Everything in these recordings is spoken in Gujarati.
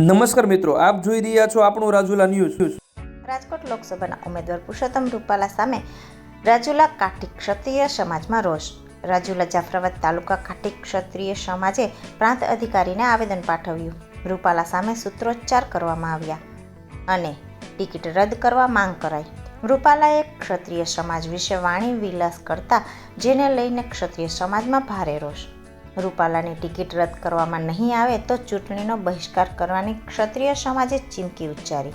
નમસ્કાર મિત્રો, આપ જોઈ રહ્યા છો આપણું રાજુલા ન્યૂઝ. રાજકોટ લોકસભાના ઉમેદવાર પુરુષોત્તમ રૂપાલા સામે રાજુલા કાઠી ક્ષત્રિય સમાજમાં રોષ. રાજુલા જાફરાબાદ તાલુકા કાઠી ક્ષત્રિય સમાજે પ્રાંત અધિકારીને આવેદન પાઠવ્યું. રૂપાલા સામે સૂત્રોચ્ચાર કરવામાં આવ્યા અને ટિકિટ રદ કરવા માંગ કરાઈ. રૂપાલાએ ક્ષત્રિય સમાજ વિશે વાણી વિલાસ કરતા, જેને લઈને ક્ષત્રિય સમાજમાં ભારે રોષ. રૂપાલાની ટિકિટ રદ કરવામાં નહીં આવે તો ચૂંટણીનો બહિષ્કાર કરવાની ક્ષત્રિય સમાજે ચીમકી ઉચ્ચારી.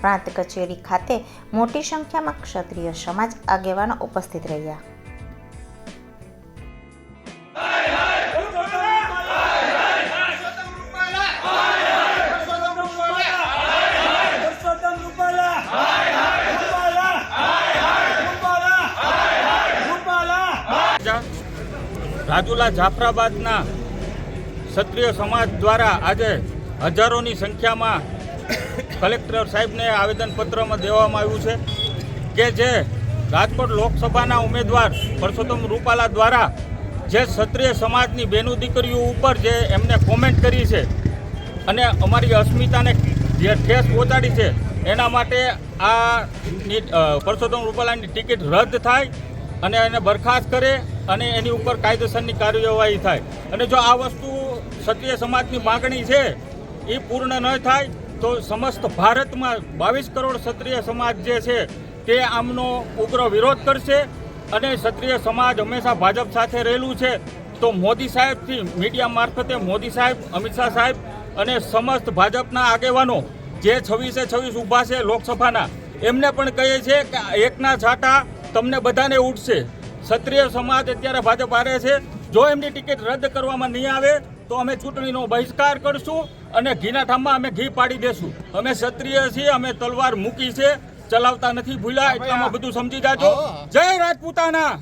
પ્રાંત કચેરી ખાતે મોટી સંખ્યામાં ક્ષત્રિય સમાજ આગેવાનો ઉપસ્થિત રહ્યા. પુરુષોત્તમ રાજુલા જાફરાબાદના ક્ષત્રિય સમાજ દ્વારા આજે હજારોની સંખ્યામાં કલેક્ટર સાહેબને આવેદનપત્રમાં દેવામાં આવ્યું છે કે જે રાજકોટ લોકસભાના ઉમેદવાર પરસોત્તમ રૂપાલા દ્વારા જે ક્ષત્રિય સમાજની બેનું દીકરીઓ ઉપર જે એમને કોમેન્ટ કરી છે અને અમારી અસ્મિતાને જે ઠેસ પહોંચાડી છે, એના માટે આ પરસોત્તમ રૂપાલાની ટિકિટ રદ થાય અને એને બરખાસ્ત કરે અને એની ઉપર કાયદેસરની કાર્યવાહી થાય. અને જો આ વસ્તુ ક્ષત્રિય સમાજની માગણી છે એ પૂર્ણ ન થાય, તો સમસ્ત ભારતમાં બાવીસ કરોડ ક્ષત્રિય સમાજ જે છે, તે આમનો ઉગ્ર વિરોધ કરશે અને ક્ષત્રિય સમાજ હંમેશા ભાજપ સાથે રહેલું છે. તો મોદી સાહેબથી મીડિયા મારફતે મોદી સાહેબ, અમિત શાહ સાહેબ અને સમસ્ત ભાજપના આગેવાનો જે છવ્વીસે છવ્વીસ ઊભા છે લોકસભાના, એમને પણ કહીએ છીએ કે એકના છાંટા તમને બધાને ઉઠશે. ક્ષત્રિય સમાજ અત્યારે ભાજપ હારે છે. જો એમની ટિકિટ રદ કરવામાં નહીં આવે તો અમે ચૂંટણીનો બહિષ્કાર કરશું અને ઘીના ઠામમાં અમે ઘી પાડી દેશું. અમે ક્ષત્રિય છીએ અમે તલવાર મૂકી છે. ચલાવતા નથી ભૂલ્યા એટલામાં બધું સમજી જાજો. જય રાજપૂતાના.